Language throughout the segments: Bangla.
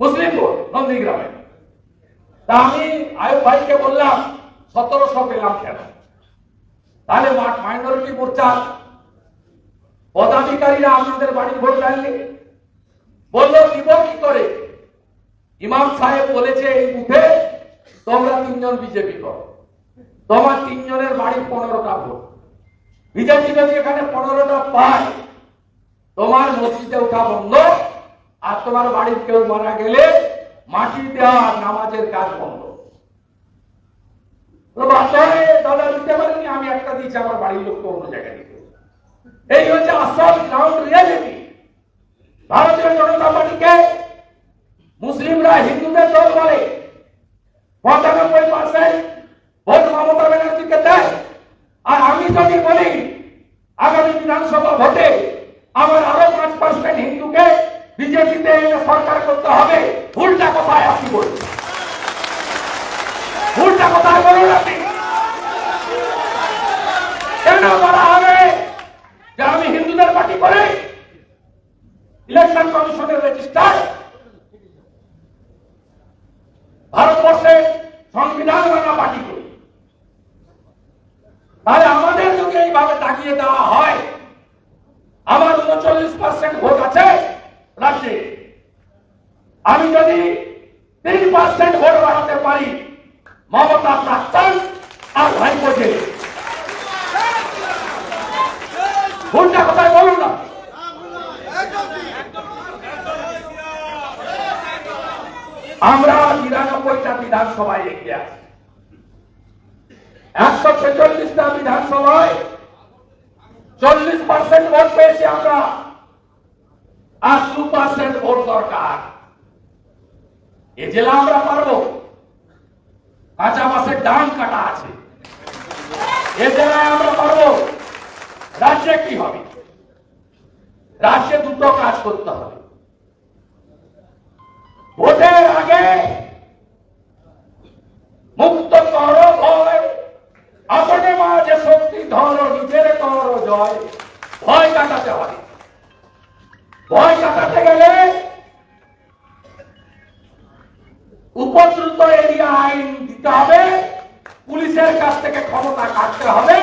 মুসলিম ভোট নন্দীগ্রামে। তা আমি আয়ুব ভাইকে বললাম, সতেরোশো পেলাম কেন? তাহলে মাইনরিটি মোর্চার পদাধিকারীরা আপনাদের বাড়ির ভোট দেননি? বলল দিব কি করে? ইমাম সাহেব বলেছে, এই বুথে তোমরা তিনজন বিজেপি করো। তোমার তিনজনের বাড়ি পনেরোটা ভোট। বিজেপি যদি এখানে পনেরোটা পায়, তোমার মসজিদে ওঠা বন্ধ। আর তোমার বাড়ির কেউ মারা গেলে মাটি দেওয়া নামাজের কাজ বন্ধ। দাদা দিতে পারেনি, আমি একটা দিয়েছি, আমার বাড়ির লোককে অন্য জায়গায় দিতে এই হচ্ছে আসল গ্রাউন্ড রিয়ালিটি ভারতীয় জনতা পার্টিকে মুসলিমরা হিন্দুদের দল বলে। পঁচানব্বই পার্সেন্ট ভোট মমতা ব্যানার্জিকে দেয়। আর আমি যদি বলি, আগামী বিধানসভা ভোটে আমার আরও পাঁচ পার্সেন্ট হিন্দুকে বিজেপিতে সরকার করতে হবে, ভুলটা কোথায় আপনি বলুন? ভুলটা কোথায় বলুন আপনি? কেন বলা হবে যে আমি হিন্দুদের পার্টি করে ইলেকশন কমিশনের রেজিস্টার? ভারতবর্ষে সংবিধান মানা পার্টি করি। তাহলে আমাদের যদি এইভাবে তাকিয়ে দেওয়া হয় আমার উনচল্লিশ পার্সেন্ট ভোট আছে রাজ্যে আমি যদি তিন পার্সেন্ট ভোট বাড়াতে পারি, মমতা প্রাক্তন আর ভাইপো জেলে ভুলটা কোথায় বলুন না? আমরা নিরানব্বইটা বিধানসভায় এগিয়ে আছি। একশো ছেচল্লিশটা বিধানসভায় চল্লিশ পার্সেন্ট ভোট পেয়েছি আমরা। আর দু পার্সেন্ট ভোট দরকার। এ আমরা পারব। কাঁচা মাসের ডান কাটা আছে। এ জেলায় আমরা পারব। রাজ্যে কি হবে? রাজ্যে দুটো কাজ করতে হবে। ভোটের আগে মুক্ত কর ভয়। আপনে শক্তি ধরো, নিজের কর জয়। ভয় কাটাতে হবে। ভয় কাটাতে গেলে উপদ্রুত এরিয়া আইন দিতে হবে, পুলিশের কাছ থেকে ক্ষমতা কাটতে হবে।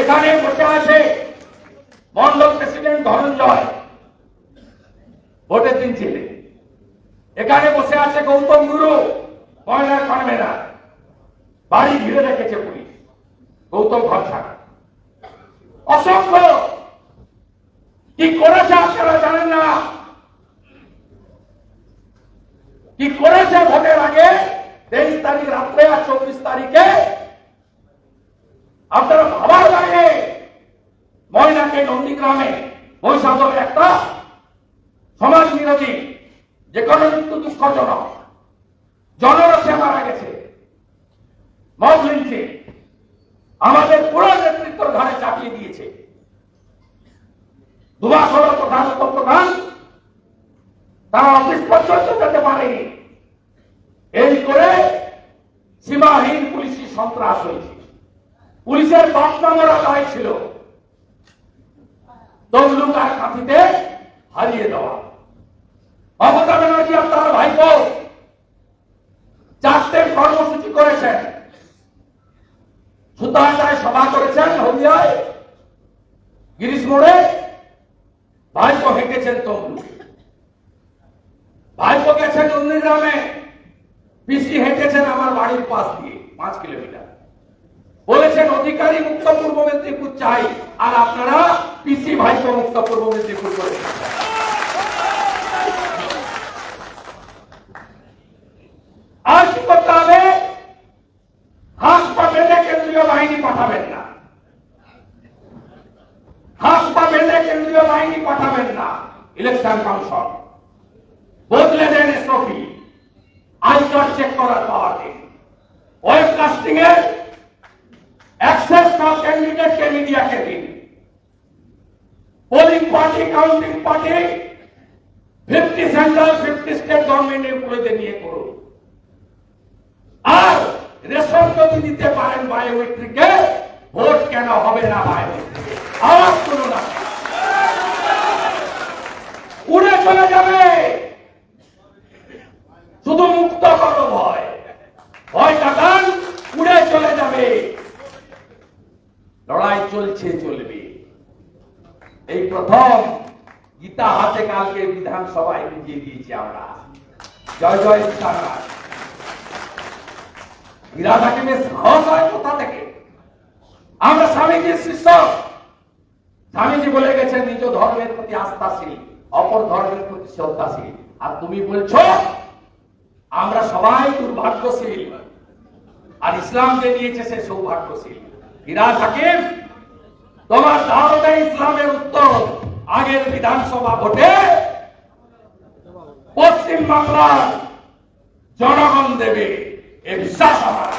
এখানে বসে আছে মন্ডল প্রেসিডেন্ট ধনঞ্জয়, ভোটের দিন ছিলেন এখানে বসে আছে গৌতম গুরু ময়নার কনভেনার বাড়ি ঘিরে রেখেছে পুলিশ, গৌতম ঘর ছাড়া অসংখ্য কি করেছে আপনারা জানেন না কি করেছে ভোটের আগে? তেইশ তারিখ রাত্রে আর চব্বিশ তারিখে? আপনারা ভাবার বাইরে। ময়নাকে নন্দীগ্রামে মহিষাদলে একটা সমাজ বিরোধী যে কোনো মৃত্যু দুঃখজনক জনরসে মারা গেছে। সিং আমাদের পুরো নেতৃত্ব ঘরে চাপিয়ে দিয়েছে। হল প্রধান উপপ্রধান তারা অফিস যেতে পারেনি। এই করে সীমাহীন পুলিশি সন্ত্রাস হয়েছে। পুলিশের বাপনামরা দায় ছিল। তমলুক আর কাঁথিতে হারিয়ে দেওয়া। মমতা ব্যানার্জি আর তার ভাইপো চারটে কর্মসূচি করেছেন। সুতাহাটায় সভা করেছেন হলদিয়ায়। গিরিশ মোড়ে ভাইপো হেঁটেছেন তমলুকে ভাইপো গেছেন নন্দীগ্রামে পিসি হেঁটেছেন আমার বাড়ির পাশ দিয়ে, পাঁচ কিলোমিটার। বলেছেন, অধিকারী মুক্ত পূর্ব মেদিনীপুর চাই। আর আপনারা পিসি ভাইপো মুক্ত পূর্ব মেদিনীপুর করেছেন আর কি হবে কেন্দ্রীয় বাহিনী পাঠাবেন না। কেন্দ্রীয় বাহিনী পাঠাবেন না। Election commission. বদলে দেন এসওপি। আইকার চেক করার পাওয়ার দিন ওয়েবকাস্টিং এর অ্যাক্সেস সব ক্যান্ডিডেটকে মিডিয়াকে দিন। Polling party, counting party, fifty central, fifty state government এমপ্লয়ীদের নিয়ে করুন। আর রেশন যদি দিতে পারেন বায়োমেট্রিকে, ভোট কেন হবে না বায়োমেট্রিকে? আওয়াজ করুন না উড়ে চলে যাবে। শুধু মুক্ত করো ভয়। ভয় কাটান উড়ে চলে যাবে। লড়াই চলছে, চলবে। এই প্রথম গীতা হাতে কালকে বিধানসভায় বুঝিয়ে দিয়েছি আমরা। জয় জয় সীতারাম। বেশ সাহস হয় কোথা থেকে? আমরা স্বামীজির শিষ্য। স্বামীজি বলে গেছে নিজ ধর্মের প্রতি আস্থাশীল, অপর ধর্মের প্রতি শ্রদ্ধাশীল। আর তুমি বলছো আমরা সবাই দুর্ভাগ্যশীল। আর ইসলামকে নিয়েছে সে সৌভাগ্যশীল। ইরা হাকিম তোমার দাওয়াতে ইসলামের উত্তর আগের বিধানসভা ভোটে পশ্চিম বাংলার জনগণ দেবে। এ বিশ্বাস আমার।